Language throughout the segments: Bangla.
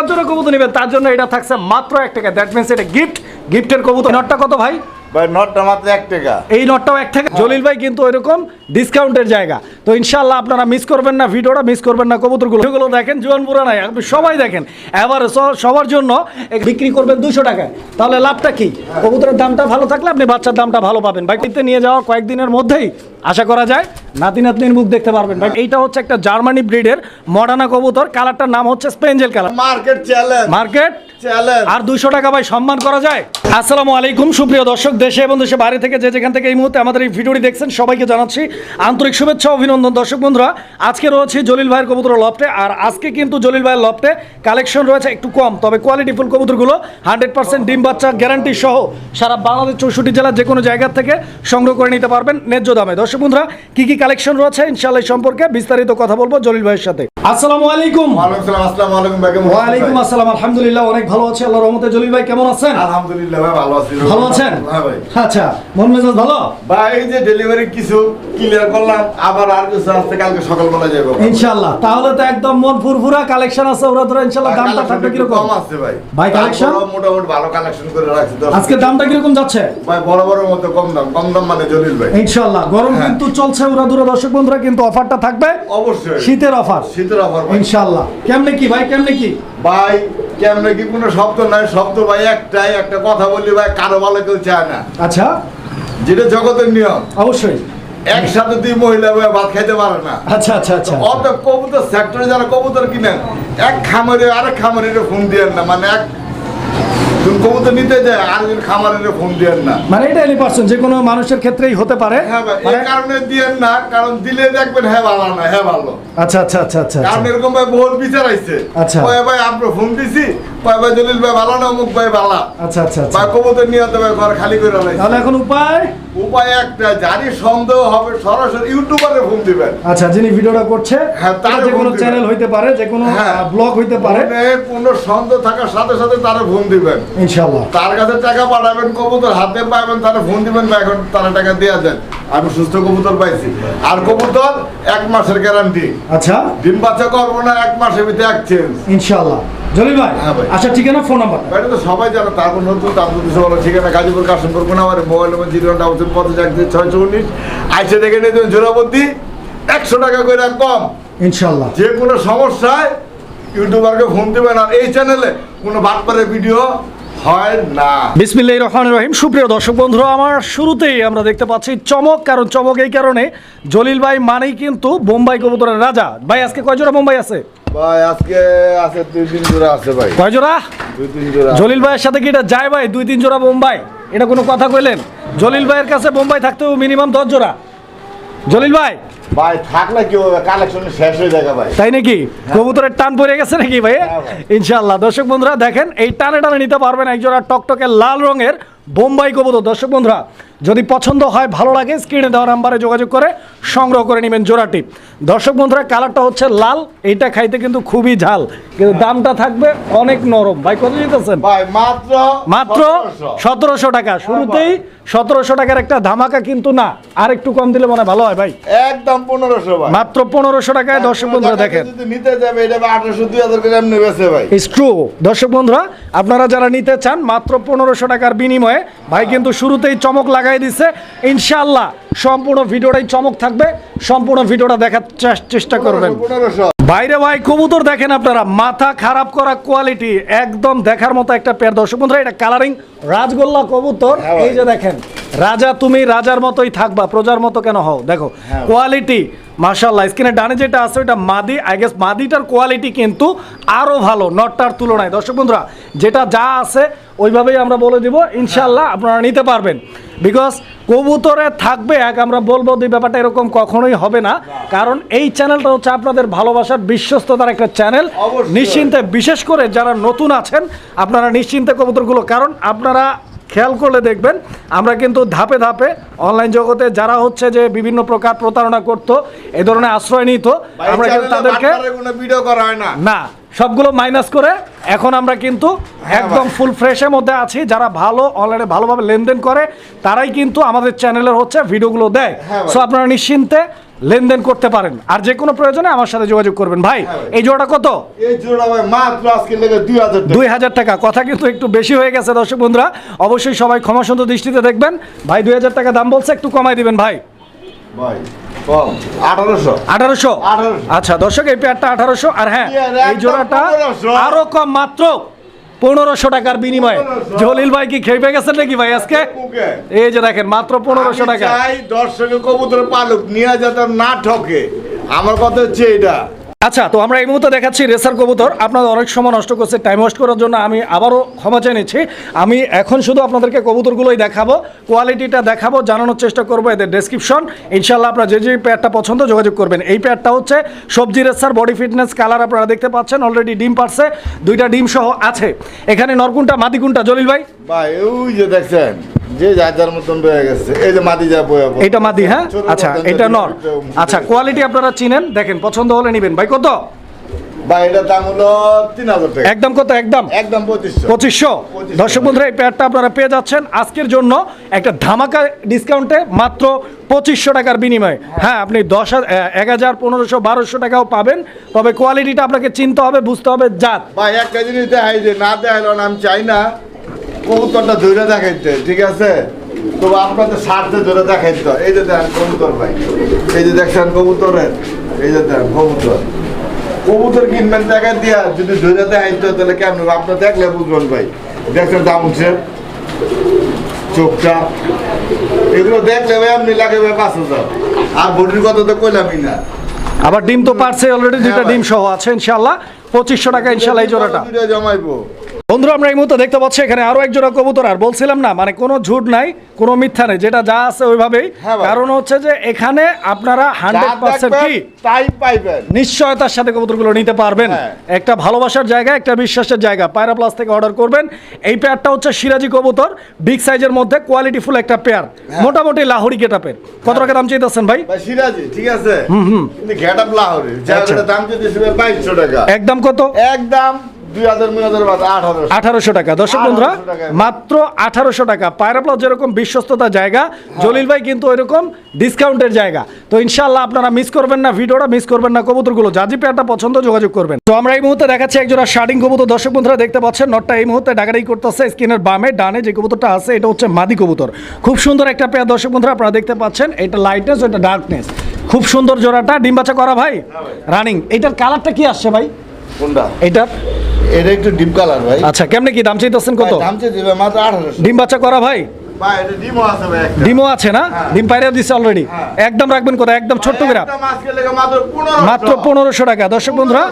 যার জন্য কবুতর নেবেন তার জন্য এটা থাকছে মাত্র এক টাকা। দ্যাট মিনস এটা গিফট গিফটের কবুতর। নটটা কত ভাই? ভাই নটটা মাত্র এক টাকা। এই নটটাও এক টাকা। জলিল ভাই কিন্তু ওইরকম ডিসকাউন্টের জায়গা। তো ইনশাল্লাহ আপনারা মিস করবেন না ভিডিওটা মিস করবেন না কবুতরগুলো। এগুলো দেখেন জোয়ান পুরা নাই আপনি সবাই দেখেন। এবার সবার জন্য বিক্রি করবেন দুশো টাকায়। তাহলে লাভটা কি? কবুতরের দামটা ভালো থাকলে আপনি বাচ্চার দামটা ভালো পাবেন। বাইকটিতে নিয়ে যাওয়া কয়েকদিনের মধ্যেই আশা করা যায় নাতি নাতনির মুখ দেখতে পারবেন। এইটা হচ্ছে একটা জার্মানি ব্রিডের মডার্না কবুতর। কালারটার নাম হচ্ছে spangle colour. Market challenge. Market আর দুইশো টাকা ভাই সম্মান করা যায়। আসসালামু আলাইকুম সুপ্রিয় দর্শক দেশে এবং দেশে বাইরে থেকে যে যেখান থেকে এই মুহূর্তে আমাদের এই ভিডিওটি দেখছেন সবাইকে জানাচ্ছি আন্তরিক শুভেচ্ছা অভিনন্দন। দর্শক বন্ধুরা আজকে রয়েছে জলিল ভাইয়ের কবুতর লফটে আর আজকে কিন্তু জলিল ভাইয়ের লফটে কালেকশন রয়েছে একটু কম তবে কোয়ালিটি ফুল কবুতরগুলো হান্ড্রেড পার্সেন্ট ডিম বাচ্চা গ্যারান্টি সহ সারা বাংলাদেশ চৌষট্টি জেলার যে কোনো জায়গা থেকে সংগ্রহ করে নিতে পারবেন ন্যায্য দামে। দর্শক বন্ধুরা কি কি কালেকশন রয়েছে ইনশাল্লাহ সম্পর্কে বিস্তারিত কথা বলব জলিল ভাইয়ের সাথে। আসসালামু আলাইকুম। ওয়ালাইকুম সালাম আসসালামু আলহামদুলিল্লাহ অনেক ভালো আছি আল্লাহর রহমতে। জলিল ভাই কেমন আছেন? আলহামদুলিল্লাহ ভাই ভালো আছি। ভালো আছেন? হ্যাঁ ভাই। আচ্ছা মন মেজাজ ভালো? ভাই এই যে ডেলিভারি কিছু ক্লিয়ার করলাম আবার আর কিছু আসতে কালকে সকালবেলা যাব ইনশাআল্লাহ। তাহলে তো একদম মন ফুরফুরা কালেকশন আছে ওরা ধরে ইনশাআল্লাহ দামটা থাকবে কীরকম? কম আছে ভাই। ভাই? তারপরেও মোটামুটি ভালো কালেকশন করে রাখছি আজকে দামটা কীরকম যাচ্ছে? ভাই বড় বড় মতো কম দাম কম দাম মানে জলিল ভাই। ইনশাআল্লাহ। গরম হ্যাঁ। কিন্তু চলছে ওরা দূরে দর্শক বন্ধুরা কিন্তু অফারটা থাকবে। অবশ্যই। শীতের অফার। শীতের অফার ইনশাআল্লাহ। কেমনে কি ভাই কেমনে কি? ভাই কেমনে কি? কোনো শব্দ নাই শব্দ ভাই একটাই একটা কথা বলি ভাই কারও ভালো কেউ চায় না। আচ্ছা। যেটা জগতের নিয়ম। অবশ্যই। একসাথে দুই মহিলা ভাত খাইতে পারে না। আচ্ছা আচ্ছা আচ্ছা অত কবুতর সেক্টরে যারা কবুতর কিনেন এক খামারে আরেক খামারের ফোন দিয়েন না। মানে এক নিতে যায় আরেকজন খামারের ফোন দিয়েন না। মানে এটা পার্সন যে কোনো মানুষের ক্ষেত্রেই হতে পারে। হ্যাঁ এই মানে- কারণে দিয়েন না কারণ দিলে দেখবেন হ্যাঁ ভালো না হ্যাঁ ভালো। আচ্ছা আচ্ছা আচ্ছা আচ্ছা কারণ আচ্ছা। এরকম ভাই বহুত বিচার আইছে। আচ্ছা। কয় ভাই আপনার ফোন দিছি। কয় ভাই জলিল ভাই ভালো না অমুক ভাই ভালো। আচ্ছা আচ্ছা আচ্ছা। ভাই কবুতর নিয়ে ভাই ঘর খালি করে লাইছে তাহলে এখন উপায়? উপায় একটা যারই সন্দেহ হবে সরাসরি ইউটিউবারে ফোন দিবেন। আচ্ছা যিনি ভিডিওটা করছে হ্যাঁ, তার যে কোনো চ্যানেল হইতে পারে যে কোনো হ্যাঁ। ব্লগ হইতে পারে। কোনো সন্দেহ থাকার সাথে সাথে তারা ফোন দিবেন। ইনশাআল্লাহ। তার কাছে টাকা পাঠাবেন কবুতর হাতে পাবেন তারা ফোন দিবেন বা এখন তারা টাকা দিয়ে দেন। আমি সুস্থ কবুতর পাইছি। আর কবুতর এক মাসের গ্যারান্টি আচ্ছা। ডিম বাচ্চা করব না এক মাসের ভিতরে এক চেঞ্জ ইনশাআল্লাহ। জলিল ভাই হ্যাঁ। আচ্ছা ঠিকানা ফোন নাম্বার এটা তো সবাই জানো তারপর নতুন তারপর কিছু বলো ঠিকানা গাজীপুর কাশনপুর কোন আমার মোবাইল নম্বর জিরো ডাবল পঞ্চাশ এক দুই ছয়শো উনিশ আইসে দেখে নিয়ে দেবেন জোড়াবন্দি। একশো টাকা করে কম। ইনশাআল্লাহ। যে কোনো সমস্যায় ইউটিউবারকে ফোন দেবেন আর এই চ্যানেলে কোনো বাটপারের ভিডিও হয় না। বিসমিল্লাহ রহমান রহিম। সুপ্রিয় দর্শক বন্ধুরা আমার শুরুতেই আমরা দেখতে পাচ্ছি চমক কারণ চমক এই কারণে জলিল ভাই মানেই কিন্তু বোম্বাই কবুতরের রাজা। ভাই আজকে কয় জোড়া বোম্বাই আছে? ভাই আজকে আছে দুই তিন জোড়া আছে ভাই। কয় জোড়া? দুই তিন জোড়া। জলিল ভাইয়ের সাথে কি এটা যায় ভাই? দুই তিন জোড়া বোম্বাই। এটা কোনো কথা কইলেন? জলিল ভাইয়ের কাছে বোম্বাই থাকতেও মিনিমাম দশ জোড়া। জলিল ভাই। ভাই থাকলে কি হবে কালেকশন শেষ হয়ে যাবে ভাই। তাই নাকি? কবুতরের টান পড়ে গেছে নাকি ভাই? হ্যাঁ ভাই। ইনশাআল্লাহ। দর্শক বন্ধুরা দেখেন এই টানে টানে নিতে পারবেন একজোড়া টকটকে লাল রঙের বোম্বাই কবুতর। দর্শক বন্ধুরা যদি পছন্দ হয় ভালো লাগে স্ক্রিনে দেওয়া নাম্বারে যোগাযোগ করে সংগ্রহ করে নেবেন জোড়াটি। দর্শক বন্ধুরা কালারটা হচ্ছে লাল এইটা খাইতে কিন্তু খুবই ঝাল। কিন্তু দামটা থাকবে অনেক নরম। ভাই কত দিতেছেন? ভাই মাত্র মাত্র 1700 সতেরোশো টাকা। শুরুতেই সতেরোশো টাকার একটা ধামাকা কিন্তু না। আর একটু কম দিলে মনে ভালো হয় ভাই। একদম পনেরোশো ভাই। মাত্র পনেরোশো টাকায় দর্শক বন্ধুরা দেখেন। যদি নিতে যাবে এটা আঠারোশো দুই হাজার করে এমনি বেছে ভাই। দর্শক বন্ধুরা আপনারা যারা নিতে চান মাত্র পনেরোশো টাকার বিনিময়ে ভাই কিন্তু শুরুতেই চমক লাগাই দিছে। ইনশাআল্লাহ সম্পূর্ণ ভিডিওটাই চমক থাকবে। সম্পূর্ণ ভিডিওটা দেখার চেষ্টা করবেন। বাইরে ভাই কবুতর দেখেন আপনারা মাথা খারাপ করা কোয়ালিটি একদম দেখার মতো একটা পেয়ার দর্শক বন্ধুরা এটা কালারিং রাজগোল্লা কবুতর। হ্যাঁ এই যে দেখেন রাজা তুমি রাজার মতোই থাকবা প্রজার মতো কেন হও? দেখো হ্যাঁ। কোয়ালিটি মাশাল্লাহ স্ক্রিনে ডানে যেটা আছে ওটা মাদি আই গেস মাদিটার কোয়ালিটি কিন্তু আরও ভালো নটটার তুলনায়। দর্শক বন্ধুরা যেটা যা আছে ওইভাবেই আমরা বলে দিব ইনশাল্লাহ আপনারা নিতে পারবেন। বিকজ কবুতরে থাকবে এক আমরা বলব যে ব্যাপারটা এরকম কখনোই হবে না। কারণ এই চ্যানেলটা হচ্ছে আপনাদের ভালোবাসার বিশ্বস্ততার একটা চ্যানেল। নিশ্চিন্তে বিশেষ করে যারা নতুন আছেন আপনারা নিশ্চিন্তে কবুতরগুলো কারণ আপনারা খেয়াল করলে দেখবেন আমরা কিন্তু ধাপে ধাপে অনলাইন জগতে যারা হচ্ছে যে বিভিন্ন প্রকার প্রতারণা করতো এ ধরনের আশ্রয় নিত আমরা কিন্তু তাদেরকে ভিডিও করা হয় না। না সবগুলো মাইনাস করে এখন আমরা কিন্তু হ্যাঁ একদম ফুল ফ্রেশের মধ্যে আছি যারা ভালো অনলাইনে ভালোভাবে লেনদেন করে তারাই কিন্তু আমাদের চ্যানেলের হচ্ছে ভিডিওগুলো দেয়। হ্যাঁ সো আপনারা নিশ্চিন্তে লেনদেন করতে পারেন। আর যে কোনো প্রয়োজনে আমার সাথে যোগাযোগ করবেন। ভাই এই জোড়াটা কত? এই জোড়া ভাই মাত্র আজকে লেগে দুই হাজার টাকা। কথা কিন্তু একটু বেশি হয়ে গেছে দর্শক বন্ধুরা। অবশ্যই সবাই ক্ষমা সুন্দর দৃষ্টিতে দেখবেন। ভাই দুই হাজার টাকা দাম বলছে একটু কমাই দিবেন ভাই। ভাই আঠারোশো। আঠারোশো? 1800 আচ্ছা দর্শক এই পেয়ারটা আঠারোশো। আর হ্যাঁ এই জোড়াটা 1500 আরও কম মাত্র পনেরোশো টাকার বিনিময়ে। জলিল ভাই কি খেয়ে গেছেন নাকি ভাই আজকে? এই যে দেখেন মাত্র পনেরোশো টাকা। দর্শকের কবুতর পালুক নিয়ে যাতে না ঠকে। আমার কথা হচ্ছে এটা আচ্ছা তো আমরা এই মুহূর্তে দেখাচ্ছি রেসার কবুতর। আপনাদের অনেক সময় নষ্ট করছে টাইম ওয়েস্ট করার জন্য আমি আবারও ক্ষমা চেয়ে নিচ্ছি। আমি এখন শুধু আপনাদেরকে কবুতরগুলোই দেখাবো কোয়ালিটিটা দেখাবো, জানানোর চেষ্টা করব এদের ডেসক্রিপশন ইনশাল্লাহ আপনারা যে যে পেয়ারটা পছন্দ যোগাযোগ করবেন। এই পেয়ারটা হচ্ছে সবজি রেসার বডি ফিটনেস কালার আপনারা দেখতে পাচ্ছেন অলরেডি ডিম পারছে, দুইটা ডিম সহ আছে। এখানে নরকুনটা মাদিকুনটা জলিল ভাই। ভাই, ওই যে দেখছেন। যে যার যার মতন রয়ে গেছে। এই যে মাদি যা বয়ে। এটা মাদি হ্যাঁ? আচ্ছা এটা নর। আচ্ছা কোয়ালিটি আপনারা চিনেন? দেখেন পছন্দ হলে নেবেন। ভাই কত? ভাই এটার দাম হলো তিন হাজার টাকা। একদম কত? একদম? একদম পঁচিশশো। পঁচিশশো? দর্শক বন্ধুরা এই প্যাডটা আপনারা পেয়ে যাচ্ছেন। আজকের জন্য একটা ধামাকা ডিসকাউন্টে মাত্র পঁচিশশো টাকার বিনিময়ে। হ্যাঁ আপনি দশ এক হাজার পনেরোশো বারোশো টাকাও পাবেন। তবে কোয়ালিটিটা আপনাকে চিনতে হবে বুঝতে হবে জাত। ভাই একটা জিনিস দেখাই যে না দেখাইলো না আমি চাই না। কবুতরটা ধরে দেখাইতে ঠিক আছে? তবে আপনাদের স্বার্থে ধরে দেখাইতে এই যে দেখেন কবুতর ভাই এই যে দেখছেন কবুতরের এই যে দেখেন কবুতর। কবুতর কিনবেন দেখা দিয়া যদি ধরে দেখাইতে তাহলে কেমন আপনার দেখলে বুঝবেন ভাই। দেখছেন দাম উঠছে চোখটা। এগুলো দেখলে ভাই আপনি লাগে ভাই পাঁচ হাজার। আর বডির কথা তো কইলামই না। আবার ডিম তো পারছে অলরেডি দুইটা হ্যাঁ ডিম সহ আছে ইনশাল্লাহ পঁচিশশো টাকা ইনশাল্লাহ এই জোড়াটা। জমাইবো। বন্ধুরা আমরা এই মুহূর্তে দেখতে পাচ্ছি এখানে আরও এক জোড়া কবুতর আর বলছিলাম না মানে কোনো ঝুট নাই কোনো মিথ্যা নেই যেটা যা আছে ওইভাবেই। হ্যাঁ কারণ হচ্ছে যে এখানে আপনারা হান্ড্রেড পার্সেন্ট কি? নিশ্চয়তার সাথে কবুতরগুলো নিতে পারবেন। হ্যাঁ। একটা ভালোবাসার জায়গা একটা বিশ্বাসের জায়গা। পায়রা প্লাস থেকে অর্ডার করবেন। এই পেয়ারটা হচ্ছে সিরাজি কবুতর বিগ সাইজের মধ্যে কোয়ালিটিফুল একটা পেয়ার হ্যাঁ। মোটামুটি লাহোরি গেটাপের কত টাকা দাম চাইতেছেন ভাই? ভাই সিরাজি ঠিক আছে? কিন্তু ঘেট আপ লাহোরে আচ্ছা। দাম টাকা। একদম কত? একদম আঠারোশো। টাকা। দর্শক বন্ধুরা মাত্র আঠারোশো টাকা। পায়রা প্লাস যেরকম বিশ্বস্ততা জায়গা হ্যাঁ। জলিল ভাই কিন্তু ওইরকম ডিসকাউন্টের জায়গা। তো ইনশাল্লাহ আপনারা মিস করবেন না ভিডিওটা মিস করবেন না কবুতরগুলো যাজি পেয়ারটা পছন্দ যোগাযোগ করবেন। তো আমরা এই মুহূর্তে দেখাচ্ছি একজোড়া শার্টিং কবুতর। দর্শক বন্ধুরা দেখতে পাচ্ছেন নটটা এই মুহূর্তে ডাকাডাই করতেছে স্ক্রিনের বামে ডানে যে কবুতরটা আছে এটা হচ্ছে মাদি কবুতর। খুব সুন্দর একটা পেয়ার দর্শক বন্ধুরা আপনারা দেখতে পাচ্ছেন এটা লাইটনেস এটা ডার্কনেস খুব সুন্দর জোড়াটা। ডিম বাচ্চা করা ভাই? রানিং এটার কালারটা কি আসছে ভাই? কোনটা? এটার? এটা একটু ডিপ কালার ভাই। আচ্ছা কেমনে কি দাম চাইতেছেন কত? দাম চাইতে মাত্র আঠারোশো। ডিম বাচ্চা করা ভাই? ডিমও আছে না? হ্যাঁ। ডিম পাইরে দিচ্ছে অলরেডি হ্যাঁ। একদম রাখবেন কোথায়? একদম ছোট্ট গ্রাম একদম আজকে লেগে মাত্র পনেরোশো। টাকা। দর্শক বন্ধুরা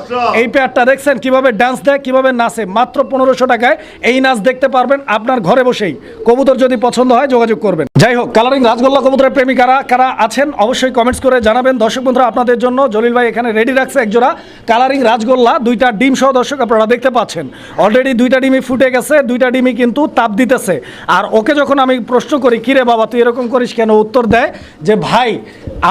এই পেয়ারটা দেখছেন কীভাবে ডান্স দেয় কীভাবে নাচে। মাত্র পনেরোশো টাকায় এই নাচ দেখতে পারবেন আপনার ঘরে বসেই। কবুতর যদি পছন্দ হয় যোগাযোগ করবেন। যাই হোক কালারিং রাজগোল্লা কবুতরের প্রেমিকারা কারা আছেন অবশ্যই কমেন্টস করে জানাবেন। দর্শক বন্ধুরা আপনাদের জন্য জলিল ভাই এখানে রেডি রাখছে একজোড়া কালারিং রাজগোল্লা। দুইটা ডিম সহ দর্শক আপনারা দেখতে পাচ্ছেন। অলরেডি দুইটা ডিমই ফুটে গেছে দুইটা ডিমই কিন্তু তাপ দিতেছে। আর ওকে যখন আমি প্রশ্ন করি কিরে বাবা তুই এরকম করিস কেন? উত্তর দেয় যে ভাই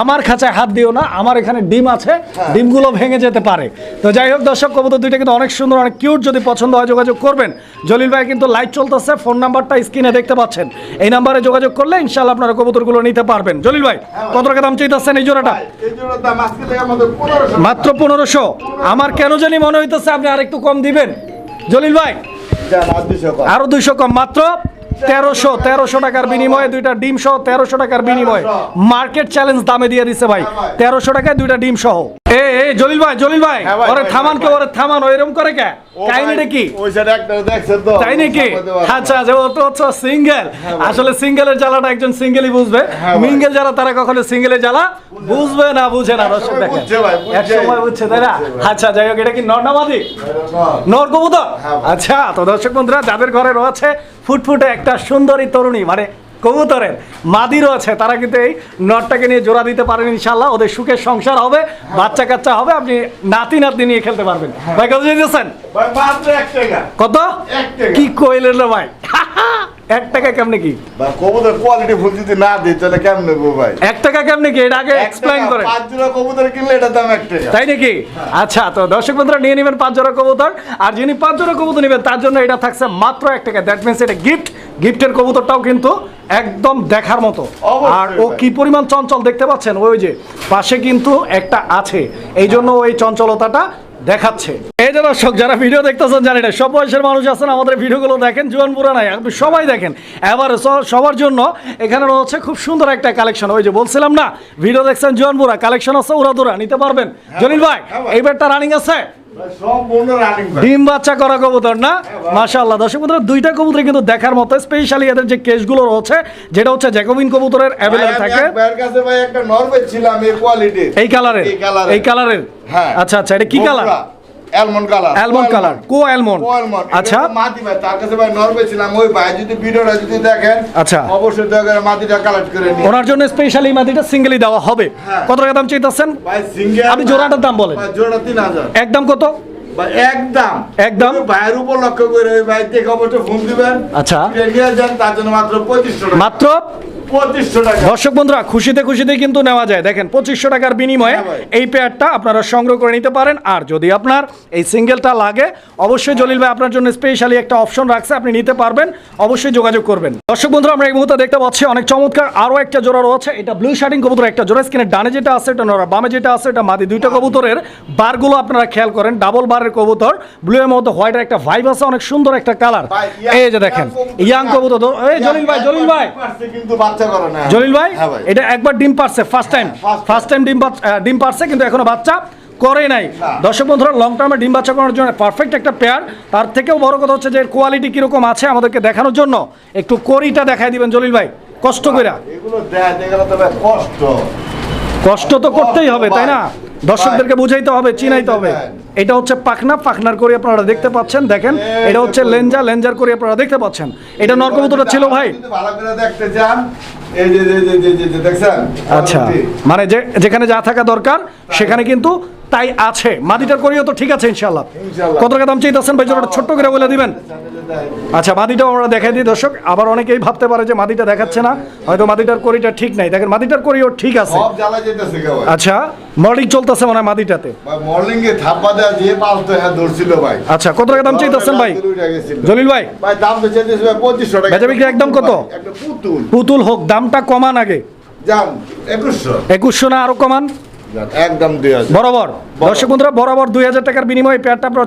আমার খাঁচায় হাত দিও না আমার এখানে ডিম আছে ডিমগুলো ভেঙে যেতে পারে। তো যাই হোক দর্শক কবুতর দুইটা কিন্তু অনেক সুন্দর অনেক কিউট যদি পছন্দ হয় যোগাযোগ করবেন। জলিল ভাই কিন্তু লাইভ চলতেছে ফোন নাম্বারটা স্ক্রিনে দেখতে পাচ্ছেন। এই নাম্বারে যোগাযোগ করলে ইনশাল্লাহ আপনারা কবুতরগুলো নিতে পারবেন। জলিল ভাই কত টাকা দাম চাইতেছেন এই জোড়াটা? মাত্র পনেরোশো। আমার কেন জানি মনে হইতেছে আপনি আরেকটু কম দিবেন। জলিল ভাই আর। আরও দুইশো কম। মাত্র তেরোশো তেরোশো টাকার বিনিময়ে দুইটা ডিম সহ তেরোশো টাকার বিনিময়ে মার্কেট চ্যালেঞ্জ দামে দিয়ে দিছে ভাই। তেরোশো টাকায় দুইটা ডিম সহ। এ এ জলিল ভাই জলিল ভাই হ্যাঁ ওরে থামান কে ওরে থামান এরকম করে কে? কাহিনীটা কি? ওই সাইডে একটা দেখছেন তো? তাই নাকি? সামনে দেওয়া আছে। আচ্ছা আচ্ছা ও তো হচ্ছে সিঙ্গেল। হ্যাঁ আসলে সিঙ্গেলের জ্বালাটা একজন সিঙ্গেলই বুঝবে। হ্যাঁ মিঙ্গেল যারা তারা কখনো সিঙ্গেলের জ্বালা বুঝবে না বুঝে না দর্শক দেখেন। বুঝছে ভাই, এক সময় বুঝছে তাই না? আচ্ছা যাই হোক এটা কি নর্নামাদি এরকম। নর কবুতর? আচ্ছা তো দর্শক বন্ধুরা যাদের ঘরে রয়েছে ফুটফুটে একটা সুন্দরী তরুণী মানে কবুতরের মাদি রয়েছে। তারা কিন্তু এই নটটাকে নিয়ে জোড়া দিতে পারেন ইনশাল্লাহ ওদের সুখের সংসার হবে বাচ্চা কাচ্চা হবে আপনি নাতি নাতনি নিয়ে খেলতে পারবেন। ভাই কত দিয়েছেন। কত? কি কইলেন রে ভাই? এক টাকা কেমনে কি? ভাই, কবুতর কোয়ালিটি ফুল যদি না দিই তাহলে কেমন নেব ভাই? এক টাকা কেমনে কি? এটা আগে এক্সপ্লেইন করেন। পাঁচ জোড়া কবুতর কিনলে এটার দাম এক টাকা। তাই নাকি? আচ্ছা তো দর্শক বন্ধুরা নিয়ে নেবেন পাঁচ জোড়া কবুতর। আর যিনি পাঁচ জোড়া কবুতর নেবেন তার জন্য এটা থাকছে মাত্র এক টাকা। দ্যাট মিনস এটা গিফট গিফটের কবুতরটাও কিন্তু একদম দেখার মতো। আর ও কি পরিমাণ চঞ্চল দেখতে পাচ্ছেন? ওই যে পাশে কিন্তু একটা আছে। এই জন্য ওই চঞ্চলতাটা দেখাচ্ছে। এই যে দর্শক যারা ভিডিও দেখতেছেন জানি না সব বয়সের মানুষ আছেন আমাদের ভিডিওগুলো দেখেন জোয়ান পুরা নাই আপনি সবাই দেখেন। এবার সবার জন্য এখানে রয়েছে খুব সুন্দর একটা কালেকশন ওই যে বলছিলাম না ভিডিও দেখছেন জোয়ান পুরা কালেকশন আছে উড়া দুরা নিতে পারবেন। জলিল ভাই হ্যাঁ ভাই। এই ব্যাটটা রানিং আছে? ডিম বাচ্চা করা কবুতর না? ভাই। মাশাআল্লাহ। দর্শক বন্ধুরা দুইটা কবুতর কিন্তু দেখার মতো স্পেশালি এদের যে কেসগুলো রয়েছে যেটা হচ্ছে জ্যাকোবিন কবুতরের অ্যাভেলেবল থাকে। কাছে ভাই একটা নরওয়ে ছিলাম এই কোয়ালিটির এই কালারের এই কালারের। এই কালারের হ্যাঁ। আচ্ছা আচ্ছা এটা কি colour almond colour almond colour কো অ্যালমন্ড আচ্ছা। আচ্ছা মাটি ভাই তার কাছে ভাই নরওয়ে ছিলাম। ওই ভাই যদি ভিডিওটা যদি দেখেন আচ্ছা। অবশ্যই দয়া করে মাটিটা কালেক্ট করে নিন। ওনার জন্য স্পেশালি মাটিটা সিঙ্গেলই দেওয়া হবে। হ্যাঁ। কত টাকা দাম চাইতেছেন? ভাই সিঙ্গেল আপনি জোড়াটার দাম বলেন। ভাই জোড়া 3000 একদম কত? একদম একদম? ভাইয়ের উপর লক্ষ্য করে ওই ভাই দেখে অবশ্যই ফোন দিবেন। আচ্ছা। নিয়ে যান তার জন্য মাত্র 2500 টাকা। মাত্র 2500 টাকা দর্শক বন্ধুরা খুশিতে খুশিতে কিন্তু নেওয়া যায়। দেখেন পঁচিশশো টাকার বিনিময়ে হ্যাঁ। এই পেয়ারটা আপনারা সংগ্রহ করে নিতে পারেন। আর যদি আপনার এই সিঙ্গেলটা লাগে অবশ্যই জলিল ভাই আপনার জন্য স্পেশালি একটা অপশন রাখছে আপনি নিতে পারবেন। অবশ্যই যোগাযোগ করবেন। দর্শক বন্ধুরা আমরা এই মুহূর্তে দেখতে পাচ্ছি অনেক চমৎকার আরও একটা জোড়া রয়েছে। এটা ব্লু শার্টিং কবুতর একটা জোড়া স্কিনের ডানে যেটা আছে এটা নরা বামে যেটা আছে এটা মাদি দুইটা কবুতরের বারগুলো আপনারা খেয়াল করেন। ডাবল বারের কবুতর ব্লু এর মধ্যে হোয়াইটের একটা ভাইব আছে অনেক সুন্দর একটা কালার এই যে দেখেন ইয়াং কবুতর। এই জলিল ভাই জলিল ভাই। কিন্তু বাচ্চা করে না। জলিল ভাই হ্যাঁ এটা একবার ডিম পারছে ফার্স্ট টাইম। ফার্স্ট টাইম ডিম ডিম পারছে কিন্তু এখনও বাচ্চা করে নাই। দর্শক বন্ধুরা লং টার্মে ডিম বাচ্চা করার জন্য পারফেক্ট একটা পেয়ার তার থেকেও বড় কথা হচ্ছে যে এর কোয়ালিটি কীরকম আছে আমাদেরকে দেখানোর জন্য। একটু করিটা দেখাই দিবেন জলিল ভাই। কষ্ট কষ্ট। কষ্ট তো করতেই হবে তাই না? দর্শকদেরকে বুঝাইতে হবে চিনাইতে হবে। এটা হচ্ছে পাখনা পাখনার করে আপনারা দেখতে পাচ্ছেন। দেখেন এটা হচ্ছে লেঞ্জা লেঞ্জার করে আপনারা দেখতে পাচ্ছেন। এটা নরকবুতরটা ছিল ভাই। ভালো করে দেখতে যান এই যে যে যে যে যে দেখছেন? আচ্ছা। মানে যে যেখানে যা থাকা দরকার সেখানে কিন্তু তাই আছে। মাদিটার করিও তো ঠিক আছে ইনশাল্লাহ। কত টাকা দাম চাইতেছেন ভাই জোড়াটা ছোট্ট করে বলে দিবেন? আচ্ছা মাদিটাও আমরা দেখাই দিই দর্শক। আবার অনেকেই ভাবতে পারে যে মাদিটা দেখাচ্ছে না। হয়তো মাদিটার করিটা ঠিক নাই। দেখেন মাদিটার করিও ঠিক আছে। আচ্ছা মর্নিং চলতেছে মনে হয় মাদিটাতে। মর্নিং এ থাপ্পা দিয়ে পালতো হ্যাঁ ধরছিল ভাই। আচ্ছা কত টাকা দাম চাইতেছেন ভাই। জলিল ভাই? ভাই দাম তো চাইতেছে ভাই পঁচিশশো টাকা। বেচা বিক্রি একদম কত? পুতুল। পুতুল হোক দামটা কমান আগে। যান একুশশো। একুশশো না আরও কমান? একদম বরাবর। দর্শক বন্ধুরা বরাবর দুই হাজার টাকার বিনিময়ে পেয়ারটা আপনারা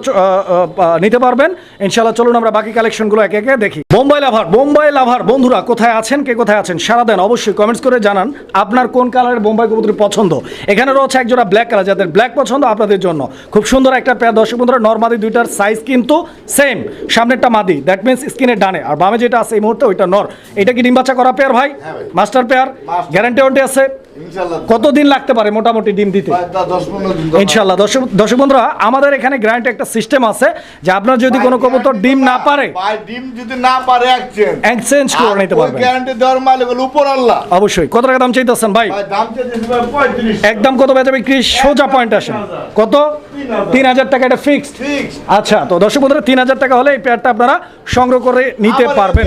নিতে পারবেন। ইনশাল্লাহ চলুন আমরা বাকি কালেকশনগুলো একে একে দেখি। বোম্বাই লাভার বোম্বাই লাভার বন্ধুরা কোথায় আছেন কে কোথায় আছেন সারা দেন অবশ্যই কমেন্টস করে জানান আপনার কোন কালারের বোম্বাই কবুতর পছন্দ। এখানে রয়েছে একজোড়া ব্ল্যাক কালার যাদের ব্ল্যাক পছন্দ আপনাদের জন্য। খুব সুন্দর একটা পেয়ার দর্শক বন্ধুরা নর্মাদি দুইটার সাইজ কিন্তু সেম সামনেরটা মাদি দ্যাট মিনস স্কিনের ডানে। আর বামে যেটা আছে এই মুহূর্তে ওইটা নর। এটা কি ডিম বাচ্চা করা পেয়ার ভাই? Master pair. গ্যারান্টি ওয়ারেন্টি আছে। কতদিন লাগতে পারে মোটামুটি ডিম দিতে? ইনশাল্লাহ দর্শক দর্শক বন্ধুরা আমাদের এখানে গ্রান্ট একটা সিস্টেম আছে যে আপনার যদি কোনো কবুতর ডিম না পারে ভাই ডিম যদি না পারে এক্সচেঞ্জ করে নিতে পারবেন। গ্যারান্টি দেওয়ার মালিক হলো উপর আল্লাহ। অবশ্যই। কত টাকা দাম চাইতেছেন ভাই? ভাই দাম চাইতেছে ভাই একদম কত বেচা বিক্রি? সোজা পয়েন্ট আসেন। কত? তিন হাজার। টাকা এটা ফিক্সড ফিক্স আচ্ছা তো দর্শক বন্ধুরা তিন হাজার টাকা হলে এই পেয়ারটা আপনারা সংগ্রহ করে নিতে পারবেন।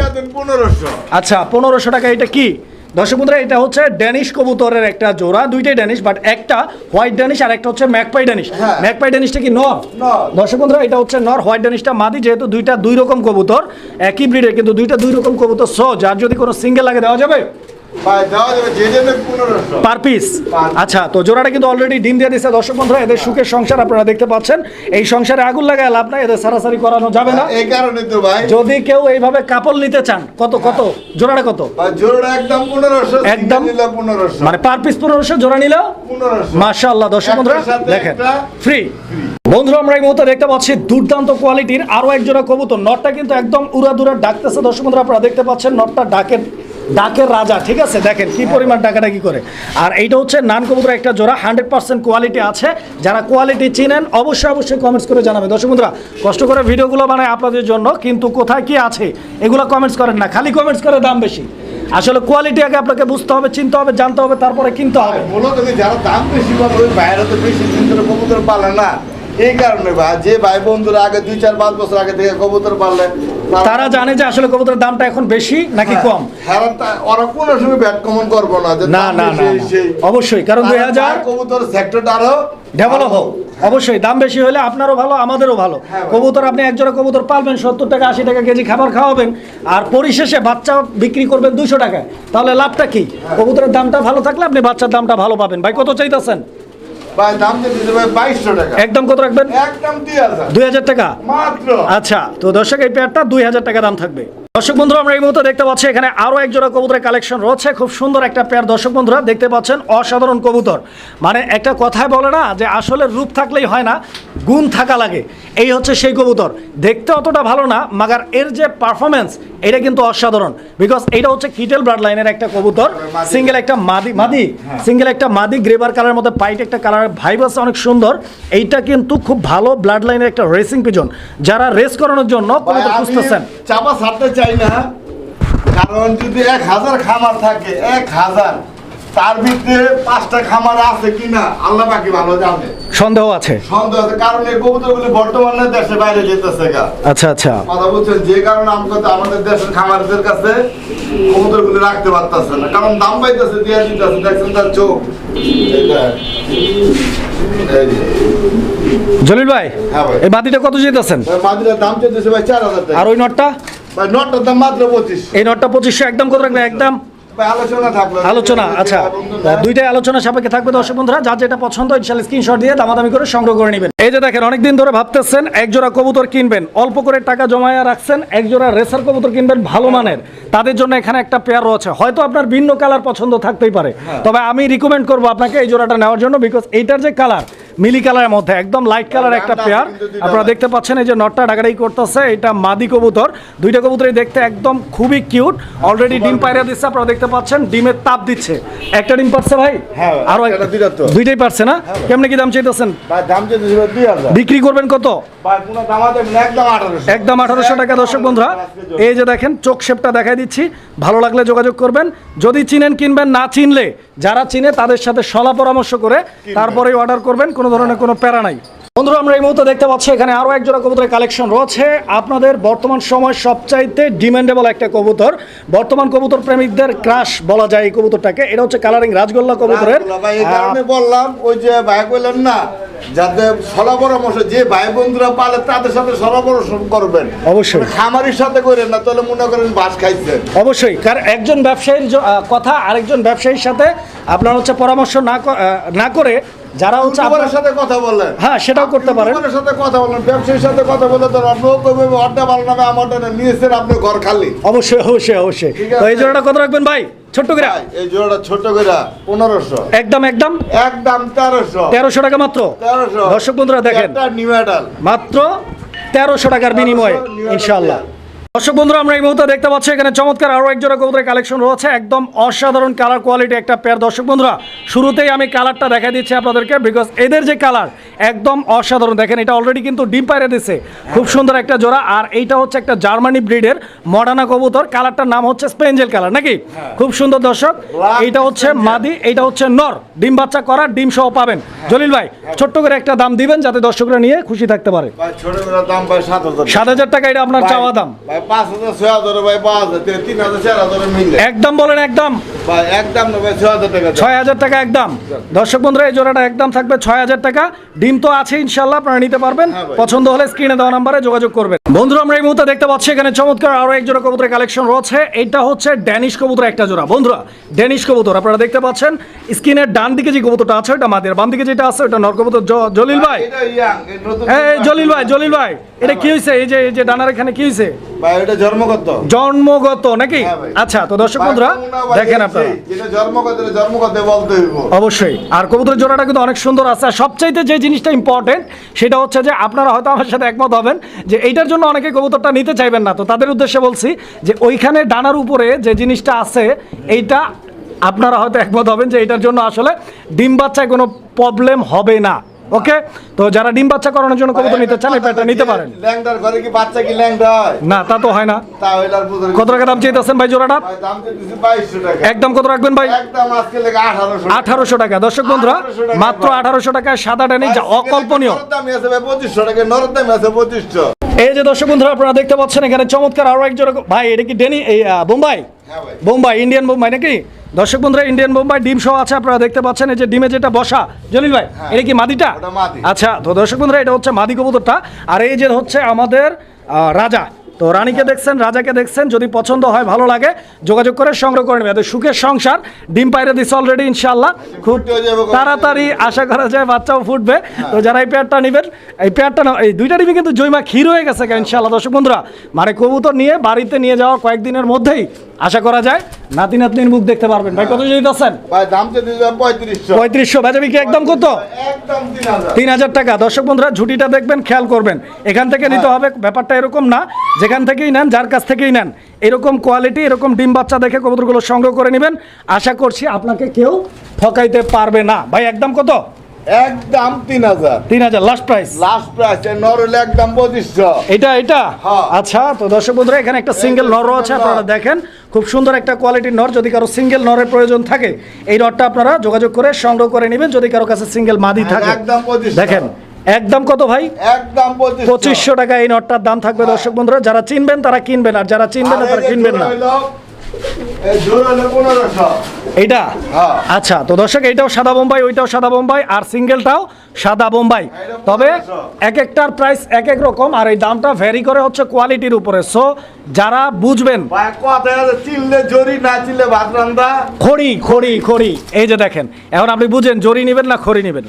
আচ্ছা পনেরোশো টাকা এটা কি? দর্শক বন্ধুরা এটা হচ্ছে ড্যানিশ কবুতরের একটা জোড়া দুইটাই ড্যানিশ বাট একটা হোয়াইট ড্যানিশ আর একটা হচ্ছে ম্যাকপাই ড্যানিশ হ্যাঁ। ম্যাকপাই ড্যানিশটা কি নর নর। দর্শক বন্ধুরা এটা হচ্ছে নর হোয়াইট ড্যানিশটা মাদি যেহেতু দুইটা দুই রকম কবুতর একই ব্রিডের কিন্তু দুইটা দুই রকম কবুতর সো যার যদি কোনো সিঙ্গেল লাগে দেওয়া যাবে পার পিস আচ্ছা তো জোড়াটা কিন্তু অলরেডি ডিম দিয়ে দিচ্ছে দর্শক বন্ধুরা এদের সুখের সংসার আপনারা দেখতে পাচ্ছেন। এই সংসারে আগুন লাগায় লাভ নাই এদের সারাসারি করানো যাবে না। এই কারণে তো ভাই। যদি কেউ এইভাবে কাপড় নিতে চান কত কত? জোড়াটা কত? একদম একদম? মানে পার পিস পনেরোশো জোড়া নিলেও পনেরোশো। মাশাআল্লাহ দর্শক বন্ধুরা দেখেন। ফ্রি বন্ধুরা আমরা এই মুহূর্তে দেখতে পাচ্ছি দুর্দান্ত কোয়ালিটির আরও এক জোড়া কবুতর। নটটা কিন্তু একদম উড়া দুরা ডাকতেছে। দর্শক বন্ধুরা আপনারা দেখতে পাচ্ছেন নটটা ডাকের ডাকের রাজা, ঠিক আছে? দেখেন কি পরিমাণ ডাকাডাকি করে। আর এইটা হচ্ছে নান কবুতর একটা জোড়া, হান্ড্রেড পার্সেন্ট কোয়ালিটি আছে। যারা কোয়ালিটি চিনেন, অবশ্যই অবশ্যই কমেন্টস করে জানাবে দর্শক বন্ধুরা, কষ্ট করে ভিডিওগুলো বানায় আপনাদের জন্য, কিন্তু কোথায় কি আছে, এগুলো কমেন্টস করেন না, খালি কমেন্টস করে দাম বেশি। আসলে কোয়ালিটি আগে আপনাকে বুঝতে হবে, চিনতে হবে, জানতে হবে, তারপরে কিনতে হবে। মূলত যারা দাম বেশি পাবে বাইরে বেশি কবুতর পালে না। এই কারণে ভাই, যে ভাই বন্ধুরা আগে দুই চার পাঁচ বছর আগে থেকে কবুতর পারলে তারা জানে যে আসলে কবুতরের দামটা এখন বেশি নাকি কম হ্যাঁ ওরা কোনো সময় ব্যাট কমন করব না না দাম না বেশি, না এই না। সেই। অবশ্যই কারণ দুই হাজার কবুতর সেক্টরটা আরও Develop হোক। অবশ্যই দাম বেশি হলে আপনারও ভালো আমাদেরও ভালো হ্যাঁ কবুতর আপনি এক জোড়া কবুতর পালবেন সত্তর টাকা আশি টাকা কেজি খাবার খাওয়াবেন আর পরিশেষে বাচ্চা বিক্রি করবেন দুইশো টাকায় তাহলে লাভটা কি হ্যাঁ। কবুতরের দামটা ভালো থাকলে আপনি বাচ্চার দামটা ভালো পাবেন ভাই কত চাইতেছেন ভাই দাম দিতে ভাই বাইশশো টাকা। একদম কত রাখবেন? একদম টাকা? মাত্র। আচ্ছা তো দর্শক এই পেয়ারটা দুই হাজার টাকা দাম থাকবে। দর্শক বন্ধুরা আমরা এই মুহূর্তে দেখতে পাচ্ছি এখানে আরও এক জোড়া কবুতরের কালেকশন রয়েছে। খুব সুন্দর একটা পেয়ার দর্শক বন্ধুরা দেখতে পাচ্ছেন অসাধারণ কবুতর। মানে একটা কথায় বলে না যে আসলে রূপ থাকলেই হয় না গুণ থাকা লাগে। এই হচ্ছে সেই কবুতর। দেখতে অতটা ভালো না মাগার এর যে পারফরমেন্স এটা কিন্তু অসাধারণ। বিকজ এটা হচ্ছে কিটেল ব্লাড লাইনের একটা কবুতর সিঙ্গেল একটা মাদি মাদি সিঙ্গেল একটা মাদি গ্রেভার কালারের মধ্যে পাইট একটা কালার ভাইব আছে অনেক সুন্দর। এইটা কিন্তু খুব ভালো ব্লাড লাইনের একটা রেসিং পিজন যারা রেস করানোর জন্য কবুতর খুঁজতেছেন। চাপা ছাড়তে চাই না কারণ যদি এক হাজার খামার থাকে এক হাজার তার ভিতরে পাঁচটা খামার আছে কিনা আল্লাহ বাকি ভালো জানে। সন্দেহ আছে? সন্দেহ আছে কারণ এই কবুতরগুলি বর্তমানে দেশে বাইরে যেতেছে গা। আচ্ছা আচ্ছা। কথা বলছেন যে কারণে আমাকে আমাদের দেশের খামারদের কাছে কবুতরগুলি রাখতে পারতেছে না। কারণ দাম পাইতেছে দিয়ে দিতেছে দেখছেন তার চোখ। জলিল ভাই হ্যাঁ। এই মাদিটা কত যেতেছেন মাদিরার দাম চলতেছে ভাই চার হাজার টাকা। আর ওই নটটা? ভাই মাত্র পঁচিশ। এই নটটা পঁচিশশো একদম কত রাখবেন? একদম? আলোচনা আচ্ছা। দুইটাই আলোচনা সাপেক্ষে থাকবে দর্শক বন্ধুরা। যার যেটা পছন্দ ইনশাল্লাহ স্ক্রিনশট দিয়ে দামাদামি করে সংগ্রহ করে নেবেন। এই যে দেখেন অনেকদিন ধরে ভাবতেছেন এক কবুতর কিনবেন। অল্প করে টাকা জমায়া রাখছেন এক রেসার কবুতর কিনবেন ভালো মানের। তাদের জন্য এখানে একটা পেয়ার রয়েছে। হয়তো আপনার ভিন্ন কালার পছন্দ থাকতেই পারে। তবে আমি রিকমেন্ড করব আপনাকে এই জোড়াটা নেওয়ার জন্য বিকজ এইটার যে কালার মিলি কালারের মধ্যে একদম লাইট কালার একটা পেয়ার আপনারা দেখতে পাচ্ছেন এই যে নটটা ডাকাডাই করতেছে এটা মাদি কবুতর। দুইটা কবুতরই দেখতে একদম খুবই কিউট অলরেডি ডিম পায়রা দিচ্ছে আপনারা দেখতে পাচ্ছেন ডিমের তাপ দিচ্ছে। একটা ডিম পারছে ভাই? হ্যাঁ, আরও একটা দুইটা তো। দুইটাই পারছে না? কেমনে কি দাম চাইতেছেন? ভাই দাম দুই হাজার। বিক্রি করবেন কত? ভাই কোনো দামা না, একদম আঠারোশো। একদম আঠারোশো টাকা দর্শক বন্ধুরা। এই যে দেখেন চোখ শেপটা দেখাই দিচ্ছি। ভালো লাগলে যোগাযোগ করবেন। যদি চিনেন কিনবেন না চিনলে যারা চিনে তাদের সাথে সলা পরামর্শ করে তারপরেই অর্ডার করবেন। কোনো ধরনের কোনো প্যারা নাই। বন্ধুরা আমরা এই মুহূর্তে দেখতে পাচ্ছি এখানে আরও এক জোড়া কবুতরের কালেকশন রয়েছে। আপনাদের বর্তমান সময় সবচাইতে ডিমান্ডেবল একটা কবুতর। বর্তমান কবুতর প্রেমিকদের ক্রাশ বলা যায় এই কবুতরটাকে। এটা হচ্ছে কালারিং রাজগোল্লা কবুতরের। বললাম ওই যে ভাই বললেন না যাতে সলা পরামর্শ যে ভাই বন্ধুরা পালে তাদের সাথে সলা করবেন। অবশ্যই। মানে খামারির সাথে করেন না তাহলে মনে করেন বাস খাইছেন। অবশ্যই। কারণ একজন ব্যবসায়ীর কথা আরেকজন ব্যবসায়ীর সাথে আপনার হচ্ছে পরামর্শ না না করে যারা হচ্ছে আপনার সাথে কথা বলেন হ্যাঁ সেটাও করতে পারেন। ইউটিউবারের সাথে কথা বলেন ব্যবসায়ীর সাথে কথা বলে তো আপনিও কইবে অর্ডার ভালো নামে আমারটা নিয়েছেন আপনি ঘর খালি। অবশ্যই অবশ্যই অবশ্যই। তো এই। জোড়াটা কত রাখবেন ভাই? ছোট্ট করে? এই জোড়াটা ছোট করে পনেরোশো। একদম একদম? একদম তেরোশো। তেরোশো টাকা মাত্র? তেরোশো। দর্শক বন্ধুরা দেখেন। মাত্র তেরোশো টাকার বিনিময়ে 1300 নিয়ে ইনশাল্লাহ দর্শক বন্ধুরা আমরা এই মুহূর্তে দেখতে পাচ্ছি এখানে চমৎকার আরও এক জোড়া কবুতরের কালেকশন রয়েছে। একদম অসাধারণ কালার কোয়ালিটি একটা পেয়ার দর্শক বন্ধুরা শুরুতেই আমি কালারটা দেখা দিচ্ছি আপনাদেরকে বিকজ এদের যে কালার একদম অসাধারণ। দেখেন এটা অলরেডি কিন্তু ডিম পাইরে দিচ্ছে খুব সুন্দর একটা জোড়া। আর এইটা হচ্ছে একটা জার্মানি ব্রিডের মডার্না কবুতর। কালারটার নাম হচ্ছে স্পেঞ্জেল কালার নাকি? খুব সুন্দর দর্শক। এইটা হচ্ছে মাদি এইটা হচ্ছে নর। ডিম বাচ্চা করা ডিম সহ পাবেন। জলিল ভাই ছোট্ট করে একটা দাম দিবেন যাতে দর্শকরা নিয়ে খুশি থাকতে পারে। সাত হাজার টাকা। এটা আপনার চাওয়া দাম। পাঁচ হাজার ছয় হাজার ভাই পাঁচ হাজার তিন হাজার চার হাজার মিলে। একদম বলেন একদম। ভাই একদম না ভাই ছয় হাজার টাকা ছয় হাজার টাকা একদম। দর্শক বন্ধুরা এই জোড়াটা একদম থাকবে ছয় হাজার টাকা। ডিম তো আছে ইনশাল্লাহ আপনারা নিতে পারবেন। হ্যাঁ পছন্দ হলে স্ক্রিনে দেওয়া নাম্বারে যোগাযোগ করবেন। বন্ধুরা আমরা এই মুহূর্তে দেখতে পাচ্ছি এখানে চমৎকার আরও এক জোড়া কবুতরের কালেকশন রয়েছে। এটা হচ্ছে ড্যানিশ কবুতর একটা জোড়া। বন্ধুরা ড্যানিশ কবুতর আপনারা দেখতে পাচ্ছেন স্ক্রিনের ডান দিকে যে কবুতরটা আছে ওটা মাদের বাম দিকে যেটা আছে ওটা নর কবুতর। জলিল ভাই young, এই জলিল ভাই জলিল ভাই। এটা কি হয়েছে এই যে এই যে ডানার এখানে কি হয়েছে ভাই এটা জন্মগত। জন্মগত নাকি? হ্যাঁ আচ্ছা তো দর্শক বন্ধুরা দেখেন আপনারা। সেই, জন্মগত জন্মগত বলতে হইব। অবশ্যই। আর কবুতরের জোড়াটা কিন্তু অনেক সুন্দর আছে। আর সবচাইতে যে জিনিসটা ইম্পর্টেন্ট সেটা হচ্ছে যে আপনারা হয়তো আমার সাথে একমত হবেন যে এইটার জন্য অনেকে কবুতরটা নিতে চাইবেন না। তো তাদের উদ্দেশ্যে বলছি যে ওইখানে ডানার উপরে যে জিনিসটা আছে এইটা আপনারা হয়তো একমত হবেন যে এটার জন্য আসলে ডিম বাচ্চায় কোনো প্রবলেম হবে না। ওকে তো যারা ডিম বাচ্চা করানোর জন্য কবুতর নিতে চান এই প্যাটটা নিতে পারেন। ল্যাংটার ঘরে কি বাচ্চা কি ল্যাংটা না তা তো হয় না। কত টাকা দাম চাইতেছেন ভাই জোড়াটা ভাই দাম দিতেছি বাইশশো টাকা। একদম কত রাখবেন ভাই? একদম আজকে লেগে আঠারোশো আঠারোশো টাকা। দর্শক বন্ধুরা মাত্র। আঠারোশো টাকায় সাদা ডানি যা অকল্পনীয়। দামি আছে ভাই পঁচিশশো টাকা নরম দামি আছে পঁচিশশো। এই যে দর্শক বন্ধুরা আপনারা দেখতে পাচ্ছেন এখানে চমৎকার আরও এক একজন ভাই এটা কি ডেনি? এই বোম্বাই? বোম্বাই ইন্ডিয়ান বোম্বাই নাকি? দর্শক বন্ধুরা ইন্ডিয়ান বোম্বাই ডিম সহ আছে আপনারা দেখতে পাচ্ছেন এই যে ডিমে যেটা বসা। জলিল ভাই হ্যাঁ। এটা কি মাদিটা? আচ্ছা তো দর্শক বন্ধুরা এটা হচ্ছে মাদি কবুতরটা। আর এই যে হচ্ছে আমাদের রাজা। তো রানীকে দেখছেন রাজাকে দেখছেন যদি পছন্দ হয় ভালো লাগে যোগাযোগ করে সংগ্রহ করে নেবে। এদের সুখের সংসার ডিম পাইরে দিচ্ছে অলরেডি ইনশাল্লাহ খুব যাবে কখন? তাড়াতাড়ি আশা করা যায় বাচ্চাও ফুটবে। তো যারা এই পেয়ারটা নেবেন এই পেয়ারটা না এই দুইটা ডিমই কিন্তু জৈমা ক্ষীর হয়ে গেছে ইনশাল্লাহ দর্শক বন্ধুরা? মানে কবুতর নিয়ে বাড়িতে নিয়ে যাওয়া কয়েকদিনের মধ্যেই আশা করা যায় নাতি নাতনির মুখ দেখতে পারবেন। ভাই কত দিতেছেন ভাই দাম পঁয়ত্রিশশো। পঁয়ত্রিশশো। বেচা বিক্রি একদম কত? একদম তিন হাজার। তিন হাজার টাকা। দর্শক বন্ধুরা ঝুটিটা দেখবেন খেয়াল করবেন। এখান থেকে নিতে হবে ব্যাপারটা এরকম না। যেখান থেকেই নেন যার কাছ থেকেই নেন এরকম কোয়ালিটি এরকম ডিম বাচ্চা দেখে কবুতরগুলো সংগ্রহ করে নেবেন। আশা করছি আপনাকে কেউ ঠকাইতে পারবে না। ভাই একদম কত? একদম তিন হাজার। তিন হাজার লাস্ট প্রাইস লাস্ট প্রাইস নর হলে একদম পঁচিশশো। এটা এটা? হ্যাঁ। আচ্ছা তো দর্শক বন্ধুরা এখানে একটা সিঙ্গেল নর আছে আপনারা দেখেন খুব সুন্দর একটা কোয়ালিটির নর যদি কারও সিঙ্গেল নরের প্রয়োজন থাকে এই নরটা আপনারা যোগাযোগ করে সংগ্রহ করে নেবেন যদি কারও কাছে সিঙ্গেল মাদি থাকে। একদম 2500 দেখেন একদম কত ভাই? একদম পঁচিশশো। টাকা এই নটটার দাম থাকবে দর্শক বন্ধুরা যারা চিনবেন তারা কিনবেন আর যারা চিনবেন না তারা কিনবেন না। এইটা? হ্যাঁ। আচ্ছা তো দর্শক এইটাও সাদা বোম্বাই ওইটাও সাদা বোম্বাই আর সিঙ্গেলটাও সাদা বোম্বাই। তবে এক একটার প্রাইস এক এক রকম আর এই দামটা ভ্যারি করে হচ্ছে কোয়ালিটির উপরে। সো যারা বুঝবেন খড়ি খড়ি খড়ি। এই যে দেখেন এখন আপনি বুঝেন জরি নেবেন না খড়ি নেবেন?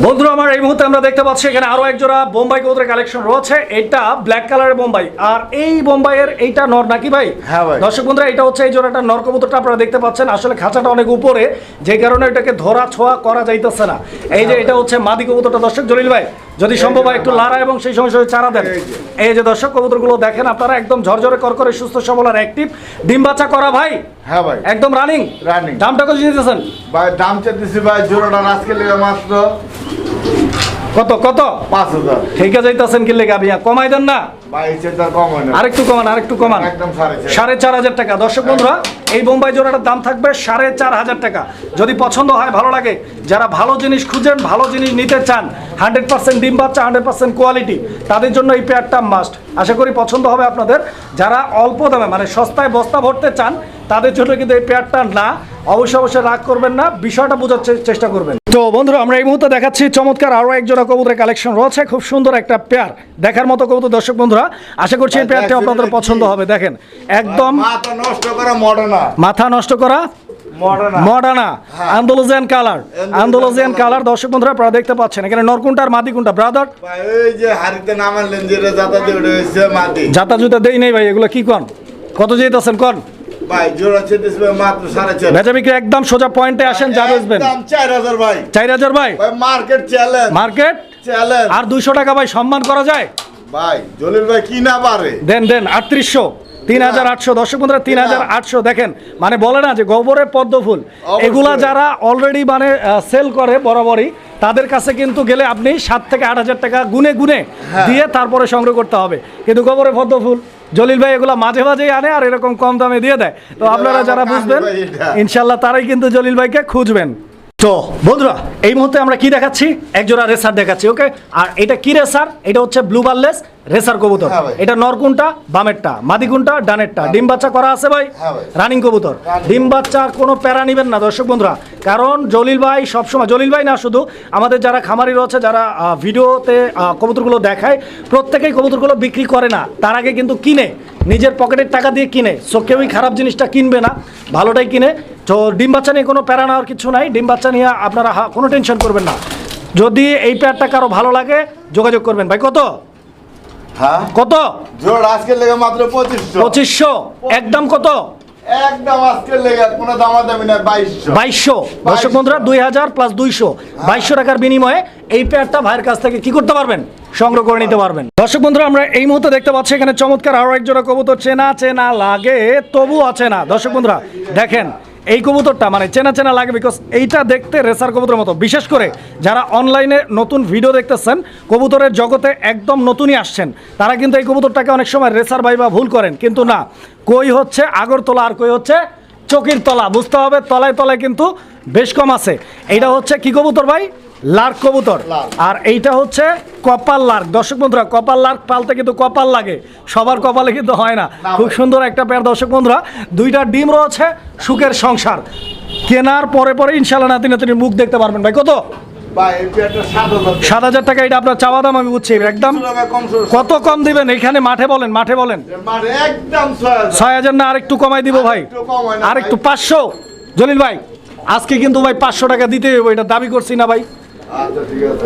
বন্ধুরা আমার এই মুহূর্তে আমরা দেখতে পাচ্ছি এখানে আরও একজোড়া বোম্বাই কবুতরের কালেকশন রয়েছে। এটা ব্ল্যাক কালারের বোম্বাই। আর এই বোম্বাইয়ের এইটা নর নাকি ভাই? হ্যাঁ ভাই। দর্শক বন্ধুরা এটা হচ্ছে এই জোড়াটা নর কবুতরটা আপনারা দেখতে পাচ্ছেন। আসলে খাঁচাটা অনেক উপরে যে কারণে এটাকে ধরা ছোঁয়া করা যাইতেছে না। এই যে এটা হচ্ছে মাদি কবুতরটা। দর্শক জলিল ভাই যদি সম্ভব হয় একটু লারা এবং সেই সময় সময় চারা দেন এই যে। দর্শক কবুতরগুলো দেখেন আপনারা একদম ঝরঝরে করকরে সুস্থ সবল আর অ্যাক্টিভ ডিম বাচ্চা করা ভাই? হ্যাঁ ভাই। একদম রানিং রানিং দামটা কত দিতেছেন? ভাই দাম চাইতেছি ভাই জোড়াটা আজকে লেগে মাত্র কত কত? পাঁচ হাজার। ঠিক আছে যাইতেছেন কি লেগে আবিয়া? কমাই দেন না? আরেকটু কমান আরেকটু কমান। সাড়ে চার। হাজার টাকা। দর্শক বন্ধুরা এই বোম্বাই জোড়াটার দাম থাকবে সাড়ে চার হাজার টাকা। যদি পছন্দ হয় ভালো লাগে। যারা ভালো জিনিস খুঁজেন ভালো জিনিস নিতে চান হান্ড্রেড পার্সেন্ট ডিম বাচ্চা হান্ড্রেড পার্সেন্ট কোয়ালিটি তাদের জন্য এই পেয়ারটা মাস্ট। আশা করি পছন্দ হবে আপনাদের। যারা অল্প দামে মানে সস্তায় বস্তা ভরতে চান তাদের জন্য কিন্তু এই পেয়ারটা না। অবশ্যই অবশ্যই রাগ করবেন না। বিষয়টা বোঝার চেষ্টা করবেন। তো বন্ধুরা আমরা এই মুহূর্তে দেখাচ্ছি চমৎকার আরও এক জোড়া কবুতরের কালেকশন রয়েছে। খুব সুন্দর একটা পেয়ার দেখার মতো কবুতর দর্শক বন্ধুরা আশা করছি এই পেয়ারটা আপনাদের পছন্দ হবে। দেখেন একদম মাথা নষ্ট করা মডার্না। মাথা নষ্ট করা Modena. Modena. Andalusian colour Andalusian colour দর্শক বন্ধুরা আপনারা দেখতে পাচ্ছেন। এখানে নরকুন্টা আর মাদি কুন্টা ব্রাদার ভাই যে হাড়িতে নামালেন যে জাতা জোড়ে হয়েছে জাতা জুতা দেই নেই ভাই এগুলো কি কন? কত যেতেছেন কন? ভাই জোড়া মাত্র সাড়ে চার। বিক্রি একদম সোজা পয়েন্টে আসেন যা বেচবেন। একদম চার হাজার ভাই। চার হাজার ভাই? ভাই মার্কেট চ্যালেঞ্জ মার্কেট চ্যালেঞ্জ আর দুইশো টাকা ভাই সম্মান করা যায়? ভাই জলিল ভাই কি না পারে? দেন দেন আটত্রিশশো। তিন হাজার আটশো। দর্শক বন্ধুরা তিন হাজার আটশো। দেখেন মানে বলে না যে গোবরের পদ্ম ফুল। এগুলা যারা অলরেডি মানে সেল করে বরাবরই তাদের কাছে কিন্তু গেলে আপনি সাত থেকে আট হাজার টাকা গুনে গুনে হ্যাঁ। দিয়ে তারপরে সংগ্রহ করতে হবে। কিন্তু গোবরের পদ্ম ফুল জলিল ভাই এগুলো মাঝে মাঝেই আনে আর এরকম কম দামে দিয়ে দেয়। তো আপনারা যারা বুঝবেন ইনশাল্লাহ তারাই কিন্তু জলিল ভাইকে খুঁজবেন। তো বন্ধুরা এই মুহূর্তে আমরা কি দেখাচ্ছি? একজোড়া রেসার দেখাচ্ছি ওকে? আর এটা কি রেসার? এটা হচ্ছে ব্লু বারলেস রেসার কবুতর। হ্যাঁ। এটা নরকুনটা বামেরটা মাদিকুনটা ডানেরটা। ডিম বাচ্চা করা আছে ভাই? হ্যাঁ রানিং কবুতর। ডিম বাচ্চার কোনো প্যারা নিবেন না দর্শক বন্ধুরা। কারণ জলিল ভাই সবসময় জলিল ভাই না শুধু আমাদের যারা খামারি রয়েছে যারা ভিডিওতে কবুতরগুলো দেখায় প্রত্যেকেই কবুতরগুলো বিক্রি করে না। তার আগে কিন্তু কিনে নিজের পকেটের টাকা দিয়ে কিনে। সো কেউই খারাপ জিনিসটা কিনবে না ভালোটাই কিনে। তো ডিম বাচ্চা নিয়ে কোনো প্যারা নেওয়ার কিছু নাই। ডিম বাচ্চা নিয়ে আপনারা কোনো টেনশন করবেন না। যদি এই প্যারটা কারও ভালো লাগে যোগাযোগ করবেন। ভাই কত? হ্যাঁ? কত? জোড়া আজকে লেগে মাত্র পঁচিশশো। পঁচিশশো। একদম কত? একদম আজকে লেগে কোনো দামাদামি নাই বাইশশো। বাইশশো। দর্শক বন্ধুরা দুই হাজার প্লাস দুইশো। বাইশশো টাকার বিনিময়ে এই ভাইয়ের কাছ থেকে কি করতে পারবেন? সংগ্রহ করে নিতে পারবেন। দর্শক বন্ধুরা আমরা এই মুহূর্তে দেখতে পাচ্ছি এখানে চমৎকার আরও এক জোড়া কবুতর। চেনা চেনা লাগে তবু আছে না। দর্শক বন্ধুরা দেখেন এই কবুতরটা মানে চেনা চেনা লাগে বিকজ এইটা দেখতে রেসার কবুতরের মতো। বিশেষ করে যারা অনলাইনে নতুন ভিডিও দেখতেছেন, কবুতরের জগতে একদম নতুনই আসছেন, তারা কিন্তু এই কবুতরটাকে অনেক সময় রেসার ভাই বা ভুল করেন। কিন্তু না, কই হচ্ছে আগরতলা আর কই হচ্ছে চকির তলা বুঝতে হবে, তলায় তলায় কিন্তু বেশ কম আছে। এইটা হচ্ছে কি কবুতর ভাই? লার্ক কবুতর। আর এইটা হচ্ছে কপাল লার্ক। দর্শক বন্ধুরা কপাল লার্ক পালতে কিন্তু কপাল লাগে। সবার কপালে কিন্তু হয় না। খুব সুন্দর একটা পেয়ার। দর্শক বন্ধুরা দুইটা ডিম রয়েছে সুখের সংসার। কেনার পরে পরে ইনশাল্লাহ নাতি নাতির মুখ দেখতে পারবেন। ভাই কত? সাত হাজার টাকা। এটা আপনার চাওয়া দাম আমি বুঝছি। একদম। কত কম দিবেন? এখানে মাঠে বলেন মাঠে বলেন। ছয় হাজার। না আরেকটু কমাই দিব ভাই। আরেকটু আর একটু পাঁচশো। জলিল ভাই আজকে কিন্তু ভাই পাঁচশো টাকা দিতে হবে এটা দাবি করছি না ভাই।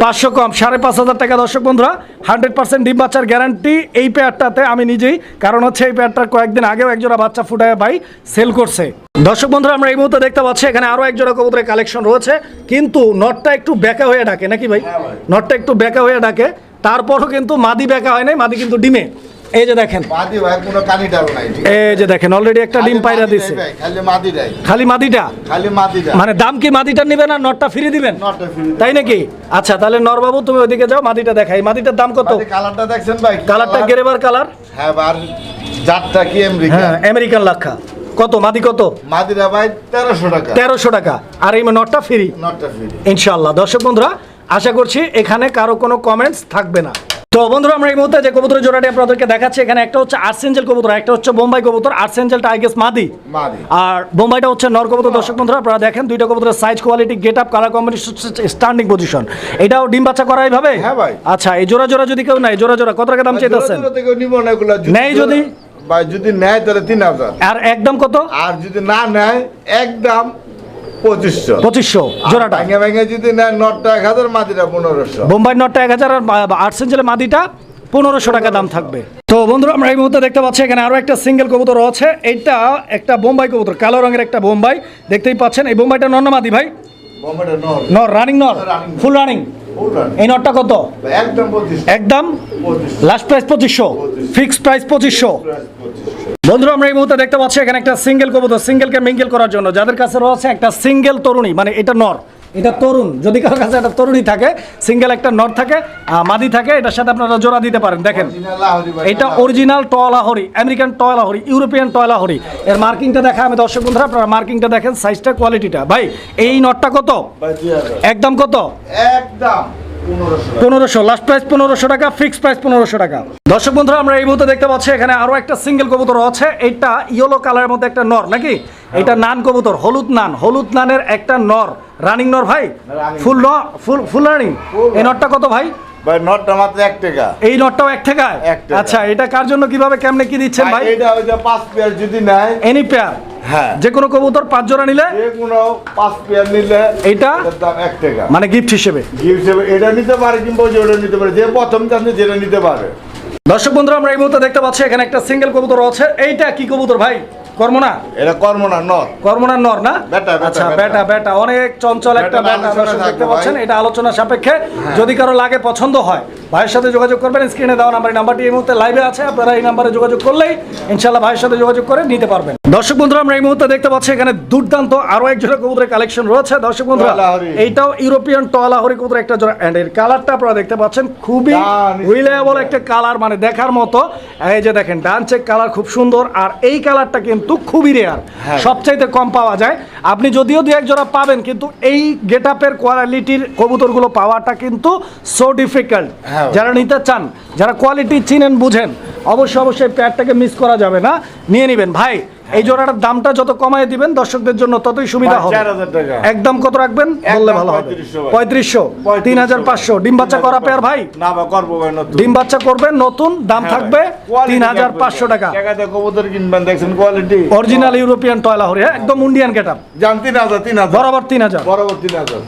পাঁচশো কম সাড়ে পাঁচ হাজার টাকা। দর্শক বন্ধুরা হান্ড্রেড পার্সেন্ট ডিম বাচ্চার গ্যারান্টি এই পেয়ারটাতে আমি নিজেই কারণ হচ্ছে এই পেয়ারটা কয়েকদিন আগেও একজোড়া বাচ্চা ফুটায় ভাই সেল করছে। দর্শক বন্ধুরা আমরা এই মুহূর্তে দেখতে পাচ্ছি এখানে আরও একজোড়া কবুতরের কালেকশন রয়েছে কিন্তু নটটা একটু বেঁকা হয়ে ডাকে নাকি ভাই? হ্যাঁ ভাই। নটটা একটু বেঁকা হয়ে ডাকে তারপরও কিন্তু মাদি বেঁকা হয় নাই মাদি কিন্তু ডিমে। এই যে দেখেন। মাদি ভাই কোনো কানি ডাল নাই এই যে দেখেন অলরেডি একটা ডিম পায়রা দিছে। খালি খালি মাদিটা? খালি মানে দাম কি মাদিটা নিবেন আর নটটা ফিরে দিবেন? নটটা ফ্রি তাই নাকি? আচ্ছা তাহলে নরবাবু তুমি ওইদিকে যাও মাদিটা দেখাই। মাদিটার দাম কত? কালারটা দেখছেন ভাই? কালারটা কালার? গেরেবার কালার? হ্যাঁ আর জাতটা কি আমেরিকা হ্যাঁ আমেরিকান লাক্ষা। কত? মাদি কত? মাদিরা ভাই তেরোশো টাকা। তেরোশো টাকা। আর এই নটটা ফ্রি? নটটা ফ্রি। ইনশাল্লাহ দর্শক বন্ধুরা আশা করছি এখানে কারও কোনো কমেন্টস থাকবে না। তো বন্ধুরা আমরা এই মুহূর্তে যে কবুতরের জোড়াটি আপনাদেরকে দেখাচ্ছি এখানে একটা হচ্ছে আর্সেঞ্জেল কবুতর একটা হচ্ছে বোম্বাই কবুতর আর্সেঞ্জেলটা আই গেস মাদি। আর বোম্বাইটা হচ্ছে নর কবুতর। দর্শক বন্ধুরা আপনারা দেখেন দুইটা কবুতরের size quality getup colour combination standing position এটাও ডিম বাচ্চা করা এইভাবে? হ্যাঁ ভাই। আচ্ছা এই জোড়া জোড়া যদি কেউ নাই জোড়া জোড়া কত টাকা দাম চাইতেছেন? দূরে দূরে থেকে নিব না এগুলা নেয় যদি? ভাই যদি নেয় তাহলে তিন হাজার। আর একদম কত? আর যদি না নেয় একদম পঁচিশশো। পঁচিশশো জোড়াটা? ভেঙে ভেঙে যদি নেয় নটটা এক হাজার মাদিটা পনেরোশো। বোম্বাই নটটা এক হাজার আর আট সেঞ্চেলের মাদিটা পনেরোশো টাকা দাম থাকবে। তো বন্ধুরা আমরা এই মুহূর্তে দেখতে পাচ্ছি এখানে আরও একটা সিঙ্গেল কবুতর আছে এটা একটা বোম্বাই কবুতর কালো রঙের একটা বোম্বাই। দেখতেই পাচ্ছেন এই বোম্বাইটা নন্নমাদি ভাই। নর রানিং নর। ফুল রানিং এই নটটা কত? একদম লাস্ট প্রাইস পঁচিশশো। ফিক্সড প্রাইস পঁচিশশো। বন্ধুরা আমরা এই মুহূর্তে দেখতে পাচ্ছি এখানে একটা সিঙ্গেল কবুতর সিঙ্গেলকে মিঙ্গেল করার জন্য। যাদের কাছে রয়েছে একটা সিঙ্গেল তরুণী মানে এটা নর এটা তরুণ। যদি কারোর কাছে একটা তরুণী থাকে সিঙ্গেল একটা নট থাকে মাদি থাকে এটার সাথে আপনারা জোড়া দিতে পারেন। দেখেন এটা অরিজিনাল টয়লাহরি আমেরিকান টয়লাহরি ইউরোপিয়ান টয়লাহরি এর মার্কিংটা দেখা আমি দর্শক বন্ধুরা আপনারা মার্কিংটা দেখেন সাইজটা কোয়ালিটিটা ভাই এই নটটা কত? একদম কত? একদম। পনেরোশো লাস্ট প্রাইস পনেরোশো টাকা ফিক্সড প্রাইস পনেরোশো টাকা। দর্শক বন্ধুরা আমরা এই মুহূর্তে দেখতে পাচ্ছি এখানে আরও একটা সিঙ্গেল কবুতর আছে। এটা ইয়েলো কালারের মধ্যে একটা নর নাকি? এটা নান কবুতর হলুদ নান। হলুদ নানের একটা নর। রানিং নর ভাই? ফুল ফুল ফুল রানিং এই নরটা কত ভাই? ভাই নটটা মাত্র এক টাকা। এই টাকায় এক টাকা। আচ্ছা এটা কার জন্য কীভাবে কেমনে কি দিচ্ছেন ভাই এটা ওই যে পাঁচ পেয়ার যদি নেয় এনি পেয়ার হ্যাঁ। যে কোনো কবুতর পাঁচ জোড়া নিলে? যে কোনো পাঁচ পেয়ার নিলে এইটা? দাম এক টাকা। মানে গিফট হিসেবে? গিফট হিসেবে এটা নিতে পারে কিংবা ওই নিতে পারে। যে প্রথম জানতে যেটা নিতে পারে। দর্শক বন্ধুরা আমরা এই মুহূর্তে দেখতে পাচ্ছি এখানে একটা সিঙ্গেল কবুতর আছে। এইটা কি কবুতর ভাই? কর্ম না? এটা কর্ম নর। কর্মনার নর না? বেটা, বেটা, আচ্ছা বেটা। বেটা বেটা। অনেক চঞ্চল একটা বেটা দর্শক দেখতে পাচ্ছেন এটা আলোচনা সাপেক্ষে যদি কারও লাগে পছন্দ হয় ভাইয়ের সাথে যোগাযোগ করবেন স্ক্রিনে দেওয়া নাম্বার নাম্বারটি এই মুহূর্তে লাইভে আছে আপনারা এই নাম্বারে যোগাযোগ করলেই ইনশাল্লাহ ভাইয়ের সাথে যোগাযোগ করে নিতে পারবেন। দর্শক বন্ধুরা আমরা এই মুহূর্তে দেখতে পাচ্ছি এখানে দুর্দান্ত আরও এক জোড়া কবুতরের কালেকশন রয়েছে। দর্শক বন্ধুরা এইটাও ইউরোপিয়ান টয়লাহরি কবুতর একটা জোড়া। এন্ড এর কালারটা আপনারা দেখতে পাচ্ছেন খুবই রিলায়েবল একটা কালার মানে দেখার মতো। এই যে দেখেন ডান চেক কালার খুব সুন্দর। আর এই কালারটা কিন্তু খুবই রেয়ার। সবচাইতে কম পাওয়া যায়। আপনি যদিও দু একজোড়া পাবেন কিন্তু এই গেট আপের কোয়ালিটির কবুতরগুলো পাওয়াটা কিন্তু সো ডিফিকাল্ট হ্যাঁ। যারা নিতে চান যারা কোয়ালিটি চিনেন বুঝেন অবশ্যই অবশ্যই প্যাডটাকে মিস করা যাবে না। নিয়ে নেবেন। ভাই এই জোড়াটার দামটা যত কমায় দিবেন দর্শকদের জন্য ততই সুবিধা হবে। একদম কত রাখবেন? বললে ভালো হবে। পঁয়ত্রিশশো তিন হাজার পাঁচশো। ডিম বাচ্চা করা পেয়ার ভাই? না ডিম বাচ্চা করবেন নতুন দাম হ্যাঁ থাকবে তিন হাজার পাঁচশো টাকা। অরিজিনাল ইউরোপিয়ান টয়লাহরি হ্যাঁ একদম মুন্ডিয়ান গেট আপ জান তিন হাজার তিন হাজার। বরাবর তিন হাজার। বরাবর তিন হাজার।